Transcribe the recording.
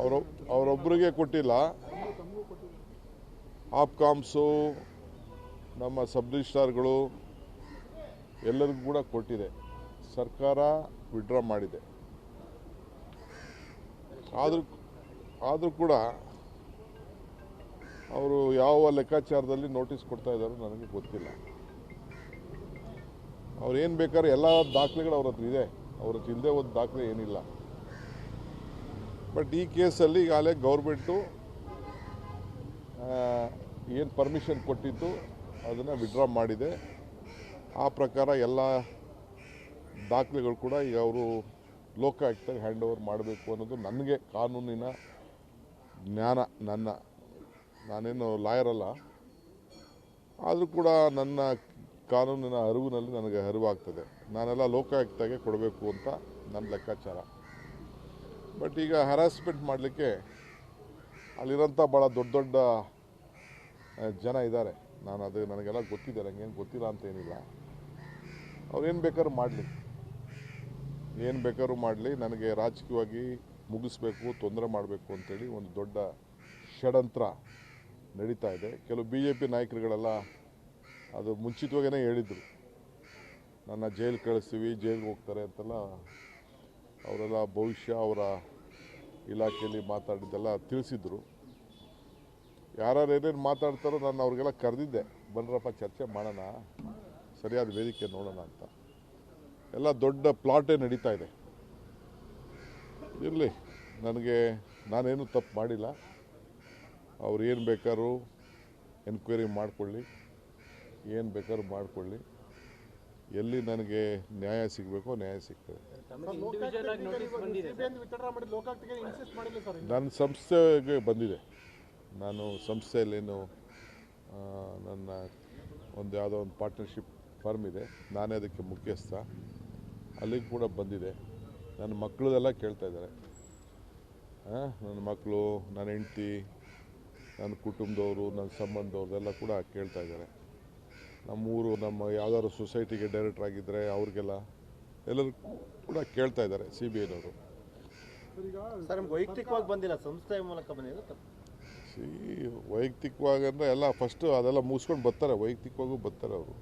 ಅವರು ಅವರೊಬ್ಬರಿಗೆ ಕೊಟ್ಟಿಲ್ಲ. ಆಪ್ಕಾಮ್ಸು ನಮ್ಮ ಸಬ್ ರಿಜಿಸ್ಟ್ರಾರ್ಗಳು ಎಲ್ಲರಿಗೂ ಕೂಡ ಕೊಟ್ಟಿದೆ. ಸರ್ಕಾರ ವಿಡ್ರಾ ಮಾಡಿದೆ. ಆದರೂ ಆದರೂ ಕೂಡ ಅವರು ಯಾವ ಲೆಕ್ಕಾಚಾರದಲ್ಲಿ ನೋಟಿಸ್ ಕೊಡ್ತಾ ಇದ್ದಾರೋ ನನಗೆ ಗೊತ್ತಿಲ್ಲ. ಅವ್ರು ಏನು ಬೇಕಾದ್ರೆ ಎಲ್ಲ ದಾಖಲೆಗಳು ಅವ್ರ ಹತ್ರ ಇದೆ. ಅವ್ರ ಹತ್ರ ಇಲ್ಲದೆ ಒಂದು ದಾಖಲೆ ಏನಿಲ್ಲ. ಬಟ್ ಈ ಕೇಸಲ್ಲಿ ಈಗಾಗಲೇ ಗೌರ್ಮೆಂಟು ಏನು ಪರ್ಮಿಷನ್ ಕೊಟ್ಟಿತ್ತು ಅದನ್ನು ವಿಡ್ರಾ ಮಾಡಿದೆ. ಆ ಪ್ರಕಾರ ಎಲ್ಲ ದಾಖಲೆಗಳು ಕೂಡ ಈಗ ಅವರು ಲೋಕಾಯುಕ್ತಾಗಿ ಹ್ಯಾಂಡ್ ಓವರ್ ಮಾಡಬೇಕು ಅನ್ನೋದು ನನಗೆ ಕಾನೂನಿನ ಜ್ಞಾನ, ನನ್ನ, ನಾನೇನು ಲಾಯರ್ ಅಲ್ಲ. ಆದರೂ ಕೂಡ ನನ್ನ ಕಾನೂನಿನ ಅರಿವಿನಲ್ಲಿ ನನಗೆ ಅರಿವಾಗ್ತದೆ. ನಾನೆಲ್ಲ ಲೋಕಾಯುಕ್ತಾಗೆ ಕೊಡಬೇಕು ಅಂತ ನನ್ನ ಲೆಕ್ಕಾಚಾರ. ಬಟ್ ಈಗ ಹರಾಸ್ಮೆಂಟ್ ಮಾಡಲಿಕ್ಕೆ ಅಲ್ಲಿರೋಂಥ ಭಾಳ ದೊಡ್ಡ ದೊಡ್ಡ ಜನ ಇದ್ದಾರೆ. ನಾನು ಅದು ನನಗೆಲ್ಲ ಗೊತ್ತಿದೆ ನನಗೇನು ಗೊತ್ತಿಲ್ಲ ಅಂತ ಏನಿಲ್ಲ. ಅವ್ರೇನು ಬೇಕಾದ್ರೂ ಮಾಡಲಿ. ಏನು ಬೇಕಾದ್ರೂ ಮಾಡಲಿ. ನನಗೆ ರಾಜಕೀಯವಾಗಿ ಮುಗಿಸ್ಬೇಕು, ತೊಂದರೆ ಮಾಡಬೇಕು ಅಂತೇಳಿ ಒಂದು ದೊಡ್ಡ ಷಡಂತ್ರ ನಡೀತಾ ಇದೆ. ಕೆಲವು ಬಿ ಜೆ ಪಿ ನಾಯಕರುಗಳೆಲ್ಲ ಅದು ಮುಂಚಿತವಾಗೇ ಹೇಳಿದರು. ನನ್ನ ಜೈಲು ಕಳಿಸ್ತೀವಿ, ಜೈಲಿಗೆ ಹೋಗ್ತಾರೆ ಅಂತೆಲ್ಲ ಅವರೆಲ್ಲ ಭವಿಷ್ಯ ಅವರ ಇಲಾಖೆಯಲ್ಲಿ ಮಾತಾಡಿದ್ದೆಲ್ಲ ತಿಳಿಸಿದ್ರು. ಯಾರ್ಯಾರು ಏನೇನು ಮಾತಾಡ್ತಾರೋ ನಾನು ಅವ್ರಿಗೆಲ್ಲ ಕರೆದಿದ್ದೆ. ಬನ್ರಪ್ಪ ಚರ್ಚೆ ಮಾಡೋಣ, ಸರಿಯಾದ ವೇದಿಕೆ ನೋಡೋಣ ಅಂತ. ಎಲ್ಲ ದೊಡ್ಡ ಪ್ಲಾಟೇ ನಡೀತಾ ಇದೆ. ಇರಲಿ, ನನಗೆ, ನಾನೇನು ತಪ್ಪು ಮಾಡಿಲ್ಲ. ಅವ್ರು ಏನು ಬೇಕಾದ್ರೂ ಎನ್ಕ್ವೈರಿ ಮಾಡಿಕೊಳ್ಳಿ, ಏನು ಬೇಕಾದ್ರೂ ಮಾಡಿಕೊಳ್ಳಿ. ಎಲ್ಲಿ ನನಗೆ ನ್ಯಾಯ ಸಿಗಬೇಕೋ ನ್ಯಾಯ ಸಿಗ್ತದೆ. ತಮಗೆ ಆಗಿ ನೋಟಿಸ್ ಬಂದಿದೆ ಸಿಬಿಐ ವಿತರಣೆ ಮಾಡಿದ ಲೋಕಾಯುಕ್ತಗೆ ಇನ್ಸಿಸ್ಟ್ ಮಾಡಿಲ್ಲ ಸರ್ ನನ್ನ ಸಂಸ್ಥೆಗೆ ಬಂದಿದೆ. ನಾನು ಸಂಸ್ಥೆಯಲ್ಲೇನು ನನ್ನ ಒಂದು ಯಾವುದೋ ಒಂದು ಪಾರ್ಟ್ನರ್ಶಿಪ್ ಫರ್ಮ್ ಇದೆ. ನಾನೇ ಅದಕ್ಕೆ ಮುಖ್ಯಸ್ಥ. ಅಲ್ಲಿಗೆ ಕೂಡ ಬಂದಿದೆ. ನನ್ನ ಮಕ್ಕಳದೆಲ್ಲ ಕೇಳ್ತಾ ಇದ್ದಾರೆ. ನನ್ನ ಮಕ್ಕಳು ನನ್ನ ಹೆಂಡ್ತಿ ನನ್ನ ಕುಟುಂಬದವರು ನನ್ನ ಸಂಬಂಧದವ್ರದೆಲ್ಲ ಕೂಡ ಕೇಳ್ತಾ ಇದ್ದಾರೆ. ನಮ್ಮೂರು ನಮ್ಮ ಯಾವ್ದಾದ್ರು ಸೊಸೈಟಿಗೆ ಡೈರೆಕ್ಟರ್ ಆಗಿದ್ದರೆ ಅವ್ರಿಗೆಲ್ಲ ಎಲ್ಲರೂ ಕೂಡ ಕೇಳ್ತಾ ಇದ್ದಾರೆ ಸಿ ಬಿ ಐನವರು ಸರ್ ನಮ್ಗೆ ವೈಯಕ್ತಿಕವಾಗಿ ಬಂದಿಲ್ಲ ಸಂಸ್ಥೆ ಮೂಲಕ ಬಂದಿಲ್ಲ ಸಿ ವೈಯಕ್ತಿಕವಾಗಿ ಅಂದರೆ ಎಲ್ಲ ಫಸ್ಟು ಅದೆಲ್ಲ ಮುಗಿಸ್ಕೊಂಡು ಬರ್ತಾರೆ ವೈಯಕ್ತಿಕವಾಗೂ ಬರ್ತಾರೆ ಅವರು.